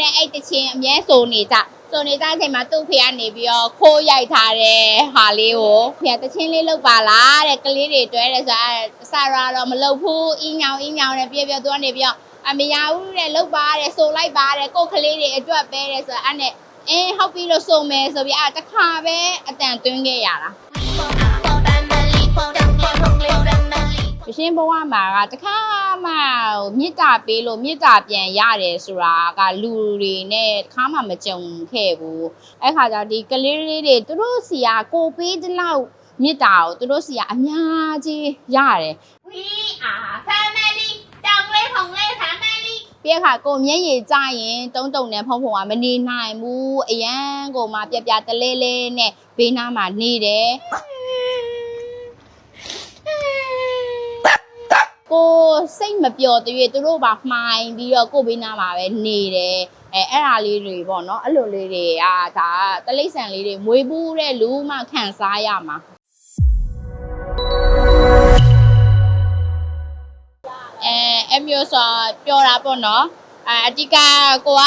တမ်းအဲ့တချင်းအမြဲဆိုနေကြဆိုနေတဲ့အချိန်မှာသူ့ဖေကနေပြီးတော့ခိုးရိုက်ထားတဲ့ဟာလေးကိုဖေကတချင်းလေးလုတ်ပါလားတဲ့ကလေးတွေတွဲတယ်ဆိုတော့အဆရာတော့မလုတ်ဘူးအင်းညောင်အင်းညောင်နဲ့ပြပြသူကနေပြီးတော့အမရဘူးတဲ့လုတ်ပါတဲ့ဆိုလိုက်ပါတဲ့ကိုယ့်ကလေးတွေအတွက်ပဲတဲ့ဆိုတော့အဲ့နဲ့အင်းဟုတ်ပြီလို့ဆိုမယ်ဆိုပြီးအဲ့တခါပဲအတန်သွင်းခဲ့ရတာ ရှင်းဘဝမှာကတခါမှမေတ္တာပေးလို့မေတ္တာပြန်ရတယ်ဆိုတာကလူတွေနဲ့တခါမှမကြုံခဲ့ဘူးအဲ့ခါကျတော့ဒီကလေးလေးတွေသူတို့စီကကိုပေးတဲ့လောက်မေတ္တာကိုသူတို့စီကအများကြီးရတယ် We are family တောင်လေးဖုံလေး family ပြီးတဲ့အခါကိုမျက်ရည်ကျရင်တုံးတုံနဲ့ဖုံဖုံကမနေနိုင်ဘူးအရန်ကိုမှပြပြတလဲလဲနဲ့ဘေးနားမှာနေတယ် ကိုစိတ်မပျော်တဲ့သူတို့ပါမှိုင်းပြီးတော့ကိုဘေးနားမှာပဲနေတယ်အဲအဲ့အားလေးတွေပေါ့နော်အဲ့လိုလေးတွေကဒါတလိษံလေးတွေမွေးဘူးတဲ့လူမှခံစားရမှာအဲအမျိုးဆိုပြောတာပေါ့နော်အဲအတိကကိုက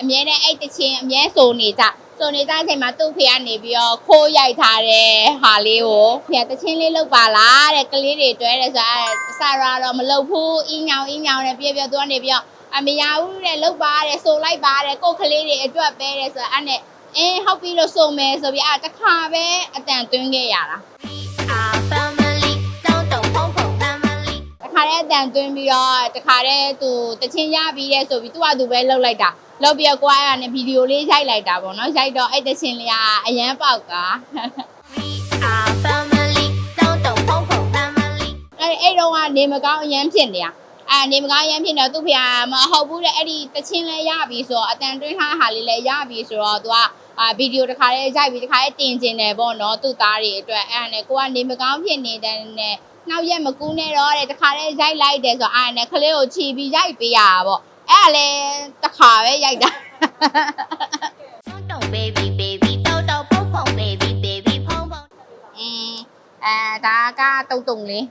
အမြဲတမ်းအဲ့တချင်းအမြဲဆိုနေကြ ဆိုနေတဲ့အချိန်မှာသူ့ဖေကနေပြီးတော့ခိုးရိုက်ထားတဲ့ဟာလေးကိုဖေကတချင်းလေးလုတ်ပါလားတဲ့ကလေးတွေတွဲတယ်ဆိုတော့အဆရာတော့မလုတ်ဘူးအင်းညောင်အင်းညောင်နဲ့ပြပြသူကနေပြီးတော့အမရဘူးတဲ့လုတ်ပါတဲ့ဆိုလိုက်ပါတဲ့ကိုယ့်ကလေးတွေအတွက်ပဲတဲ့ဆိုတော့အဲ့နဲ့အင်းဟုတ်ပြီလို့ဆိုမယ်ဆိုပြီးအဲ့တခါပဲအတန်သွင်းခဲ့ရတာ our family တောင်တုံဖုံဖုံ family တခါတည်းအတန်သွင်းပြီးတော့တခါတည်းသူတချင်းရပြီးတဲ့ဆိုပြီးသူ့ဟာသူပဲလှုပ်လိုက်တာ လှုပ်ပြီးတော့ကိုယ်ကလည်းဗီဒီယိုလေးရိုက်လိုက်တာပေါ့နော်ရိုက်တော့အဲ့တချင်းလေးကအရန်ပေါက်က We are family တောင်တုံဖုံဖုံ family အဲ့အဲ့တော့ကနေမကောင်းအရန်ဖြစ်နေတာအဲ့နေမကောင်းအရန်ဖြစ်နေတော့သူ့ဖေကမဟုတ်ဘူးတဲ့အဲ့ဒီတချင်းလေးရပြီးဆိုတော့အတန်တွင်းထားဟာလေးလည်းရပြီးဆိုတော့သူကအာဗီဒီယိုတစ်ခါလေးရိုက်ပြီးတစ်ခါလေးတင်ကျင်တယ်ပေါ့နော်သူ့သားတွေအတွက်အဲ့ဒါနဲ့ကိုကနေမကောင်းဖြစ်နေတဲ့နဲ့နောက်ရက်မကူးနဲ့တော့တဲ့တစ်ခါလေးရိုက်လိုက်တယ်ဆိုတော့အဲ့ဒါနဲ့ကလေးကိုချီပြီးရိုက်ပေးရတာပေါ့ အဲ့ဒါလည်းတစ်ခါပဲရိုက်တာတောင်တုံ baby baby တောင်တုံဖုံဖုံ baby baby ဖုံဖုံအင်းအဲဒါကတုံတုံလေး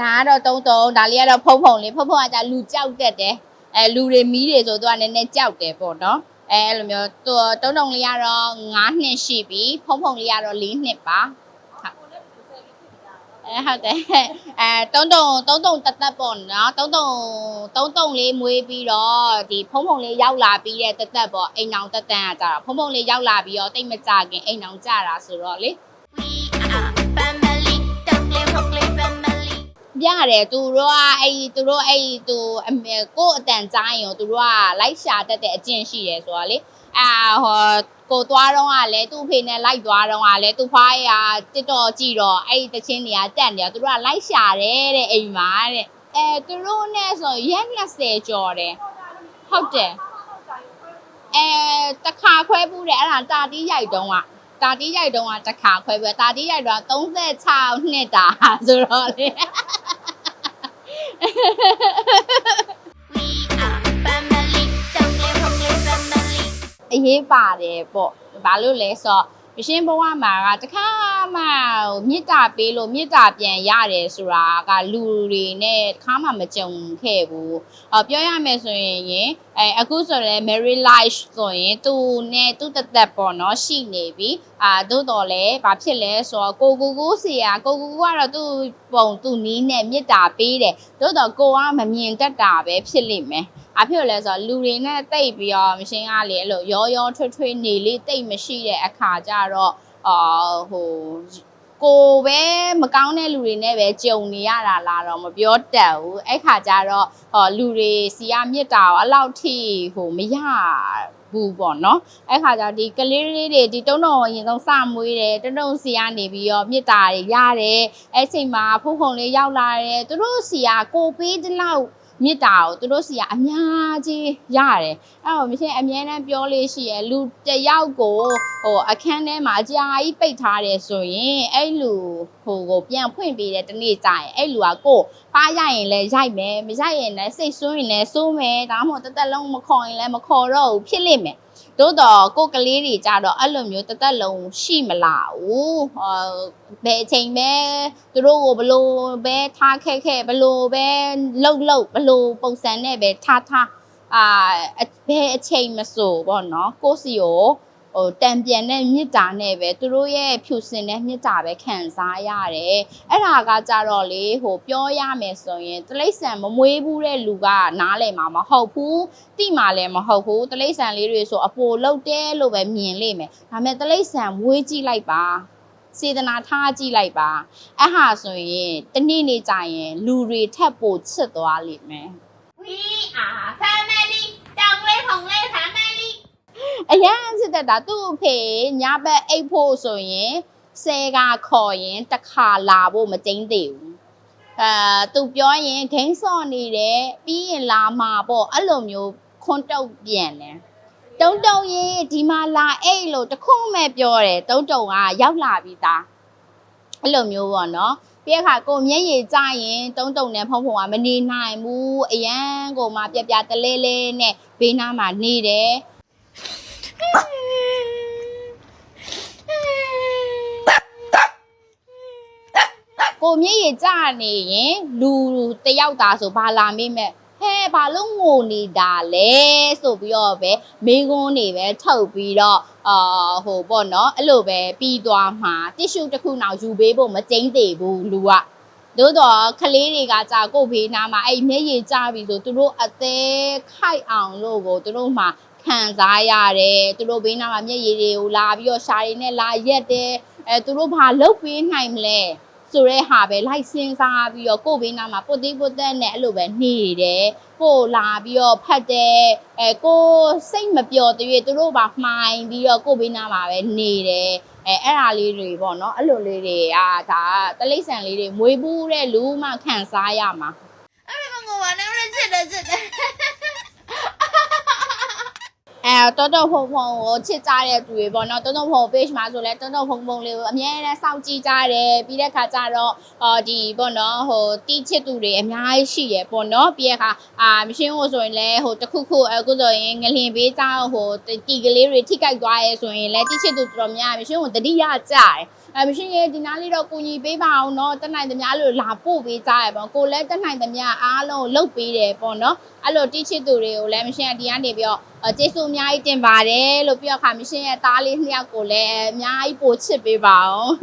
ဒါကတော့တုံတုံဒါလေးကတော့ဖုံဖုံလေးဖုံဖုံကじゃလူကြောက်တတ်တယ်အဲလူတွေမီးတွေဆိုတော့နည်းနည်းကြောက်တယ်ပေါ့နော်အဲအဲ့လိုမျိုးသူတုံတုံလေးကတော့9နှစ်ရှိပြီဖုံဖုံလေးကတော့4နှစ်ပါ အဲဟုတ်တယ်အဲတုံတုံတုံတုံတသက်ပေါ့နော်တုံတုံတုံတုံလေးမွေးပြီးတော့ဒီဖုံဖုံလေးရောက်လာပြီးတဲ့တသက်ပေါ့အိမ်အောင်တက်တန်းကကြတာဖုံဖုံလေးရောက်လာပြီးတော့တိတ်မကြခင်အိမ်အောင်ကြတာဆိုတော့လေ We are family တောင်လေးဖုံလေး family ပြရတယ်သူတို့ကအဲ့ဒီသူတို့အဲ့ဒီသူအမေကိုယ့်အတန်ကြားရင်သူတို့ကလိုက်ရှာတတ်တဲ့အကျင့်ရှိတယ်ဆိုတော့လေ အာဟောကိုသွားတော့ကလည်းသူ့ဖေနဲ့လိုက်သွားတော့ကလည်းသူ့ဖွားရတစ်တော်ကြည့်တော့အဲ့ဒီတချင်းတွေကတက်နေတယ်သူတို့ကလိုက်ရှာတယ်တဲ့အိမ်မှာတဲ့အဲသူတို့နဲ့ဆိုရက်20ကျော်တယ်ဟုတ်တယ်အဲတခါခွဲဘူးတယ်အဲ့ဒါတာတီးရိုက်တုံးကတာတီးရိုက်တုံးကတခါခွဲဘူးတာတီးရိုက်တော့36နှစ်တာဆိုတော့လေ အရေးပါတယ်ပေါ့ဘာလို့လဲဆိုတော့မရှင်းဘဝမှာကတခါမှမေတ္တာပေးလို့မေတ္တာပြန်ရတယ်ဆိုတာကလူတွေနဲ့တခါမှမကြုံခဲ့ဘူးအော်ပြောရမယ်ဆိုရင်ရင် အဲအခုဆိုရင် Mary Life ဆိုရင်သူနဲ့သူ့တသက်ပေါ့နော်ရှိနေပြီအာသို့တော်လဲဘာဖြစ်လဲဆိုတော့ကိုကိုကိုစီယာကိုကိုကိုကတော့သူ့ပုံသူ့နီးနဲ့မေတ္တာပေးတယ်သို့တော်ကိုကမမြင်တတ်တာပဲဖြစ်လိမ့်မယ်အဖြစ်လဲဆိုတော့လူတွေနဲ့တိတ်ပြီးတော့မရှင်းကားလေအဲ့လိုရောရောထွေးထွေးနေလေးတိတ်မရှိတဲ့အခါကျတော့အာဟို ကိုပဲမကောင်းတဲ့လူတွေနဲ့ပဲကြုံနေရတာလားတော့မပြောတတ်ဘူးအဲ့ခါကျတော့ဟောလူတွေစီကမြစ်တာကိုအဲ့လောက်ထိဟိုမရဘူးပေါ့နော်အဲ့ခါကျတော့ဒီကလေးလေးတွေဒီတုံးတော်ရင်ဆုံးစမွေးတယ်တုံးတုံးစီကနေပြီးတော့မြစ်တာတွေရတယ်အဲ့ချိန်မှာဖုန်ဖုန်လေးရောက်လာတယ်သူတို့စီကကိုပေးတဲ့လောက် မြစ်တာကိုသူတို့စီကအများကြီးရတယ်အဲ့တော့မရှင်အမြဲတမ်းပြောလေးရှိရယ်လူတစ်ယောက်ကိုဟိုအခန်းထဲမှာအကြာကြီးပိတ်ထားတယ်ဆိုရင်အဲ့လူဟိုကိုပြန်ဖွင့်ပေးတဲ့တနေ့ကျရင်အဲ့လူကကိုဖားရရင်လည်းရိုက်မယ်မရိုက်ရင်လည်းစိတ်ဆိုးရင်လည်းဆိုးမယ်ဒါမှမဟုတ်တစ်သက်လုံးမခေါ်ရင်လည်းမခေါ်တော့ဘူးဖြစ်လိမ့်မယ် သို့တော့ကိုယ်ကလေးတွေကြတော့အဲ့လိုမျိုးတစ်သက်လုံးရှိမလာဘူးဟောဘယ်အချိန်ပဲသူတို့ကိုဘလို့ပဲထားခဲ့ခဲ့ဘလို့ပဲလှုပ်လှုပ်ဘလို့ပုံစံနဲ့ပဲထားထားဟအာအဘယ်အချိန်မဆိုပေါ့နော်ကိုယ့်စီကို ဟိုတံပြန်တဲ့မြစ်တာနဲ့ပဲသူတို့ရဲ့ဖြူစင်တဲ့မြစ်တာပဲခံစားရတယ်အဲ့ဒါကကြတော့လေဟိုပြောရမယ်ဆိုရင်တိရစ္ဆာန်မမွေးဘူးတဲ့လူကနားလည်မှာမဟုတ်ဘူးတိမှလည်းမဟုတ်ဘူးတိရစ္ဆာန်လေးတွေဆိုအပိုလုတ်တယ်လို့ပဲမြင်လိမ့်မယ်ဒါပေမဲ့တိရစ္ဆာန်မွေးကြည့်လိုက်ပါစေတနာထားကြည့်လိုက်ပါအဲ့ဟာဆိုရင်တနေ့နေ့ကြာရင်လူတွေထက်ပိုချစ်သွားလိမ့်မယ် We are family တောင်လေးခုံလေးဆမ်း အရန်စစ်တက်တာသူ့အဖေညဘက်အိတ်ဖို့ဆိုရင်ဆဲကခေါ်ရင်တစ်ခါလာဖို့မကျင်းသေးဘူးအဲသူပြောရင်ဂိမ်းစော့နေတယ်ပြီးရင်လာမှာပေါ့အဲ့လိုမျိုးခွန်းတုတ်ပြန်တယ်တုံတုံရင်ဒီမှာလာအိတ်လို့တခုမဲ့ပြောတယ်တုံတုံကရောက်လာပြီသားအဲ့လိုမျိုးပေါ့နော်ပြီးတဲ့အခါကိုမျက်ရည်ကျရင်တုံတုံနဲ့ဖုံဖုံကမနေနိုင်ဘူးအရန်ကိုမှပြပြတလဲလဲနဲ့ဘေးနားမှာနေတယ် ကိုမြင့်ရကြနေရင်လူတယောက်သားဆိုဘာလာမေးမဲ့ဟဲဘာလို့ငိုနေတာလဲဆိုပြီးတော့ပဲမိန်းကုန်းနေပဲထုတ်ပြီးတော့အာဟိုပေါ့နော်အဲ့လိုပဲပြီးသွားမှာတစ်ရှူတစ်ခုနောက်ယူပေးဖို့မကျိန်းသေးဘူးလူကသို့တော့ကလေးတွေကကြာကိုယ့်ဘေးနားမှာအဲ့မျက်ရည်ကျပြီဆိုသူတို့အသေးခိုက်အောင်လို့ကိုသူတို့မှ ခံစားရတယ်သူတို့ဘေးနားမှာမျက်ရည်တွေကိုလာပြီးတော့ရှာရည်နဲ့လာရက်တယ်အဲသူတို့ဘာလုပ်ပေးနိုင်မလဲဆိုတဲ့ဟာပဲလိုက်စင်းစားပြီးတော့ကိုယ့်ဘေးနားမှာပုတ်တိပုတ်တက်နဲ့အဲ့လိုပဲနေတယ်ကိုယ်လာပြီးတော့ဖတ်တယ်အဲကိုယ်စိတ်မပျော်သေးသူတို့ပါမှိုင်းပြီးတော့ကိုယ့်ဘေးနားမှာပဲနေတယ်အဲအဲ့ဒါလေးတွေပေါ့နော်အဲ့လိုလေးတွေကဒါတလိမ့်ဆန်လေးတွေမွေးဘူးတဲ့လူမှခံစားရမှာအဲ့ဒါမငိုပါနဲ့အဲ့ဒါချစ်တယ်ချစ်တယ် အဲတော်တော်ဖုံဖုံကိုချစ်ကြတဲ့သူတွေပေါ့နော်တော်တော်ဖုံ page မှာဆိုလဲတော်တော်ဖုံဖုံလေးကိုအများနဲ့စောင့်ကြည့်ကြတယ်ပြီးတဲ့ခါကျတော့အော်ဒီပေါ့နော်ဟိုတီးချစ်သူတွေအများကြီးရှိရပေါ့နော်ပြီးတဲ့ခါအာမရှင်းကိုဆိုရင်လဲဟိုတခုခုအခုဆိုရင်ငလင်ပေးကြဟိုတီကလေးတွေထိကြိုက်သွားရဲဆိုရင်လဲတီးချစ်သူတော်တော်များမရှင်းကိုတတိယကြတယ်အဲမရှင်းရဲ့ဒီနားလေးတော့ကိုကြီးပေးပါအောင်နော်တက်နိုင်သမျှလို့လာပို့ပေးကြရပေါ့ကိုလည်းတက်နိုင်သမျှအားလုံးလှုပ်ပေးတယ်ပေါ့နော်အဲ့လိုတီးချစ်သူတွေကိုလည်းမရှင်းကဒီကနေပြီးတော့အ ကျေးဇူးအများကြီးတင်ပါတယ်လို့ပြောခါမရှင်ရဲ့သားလေးနှစ်ယောက်ကိုလည်းအများကြီးပို့ချစ်ပေးပါအောင်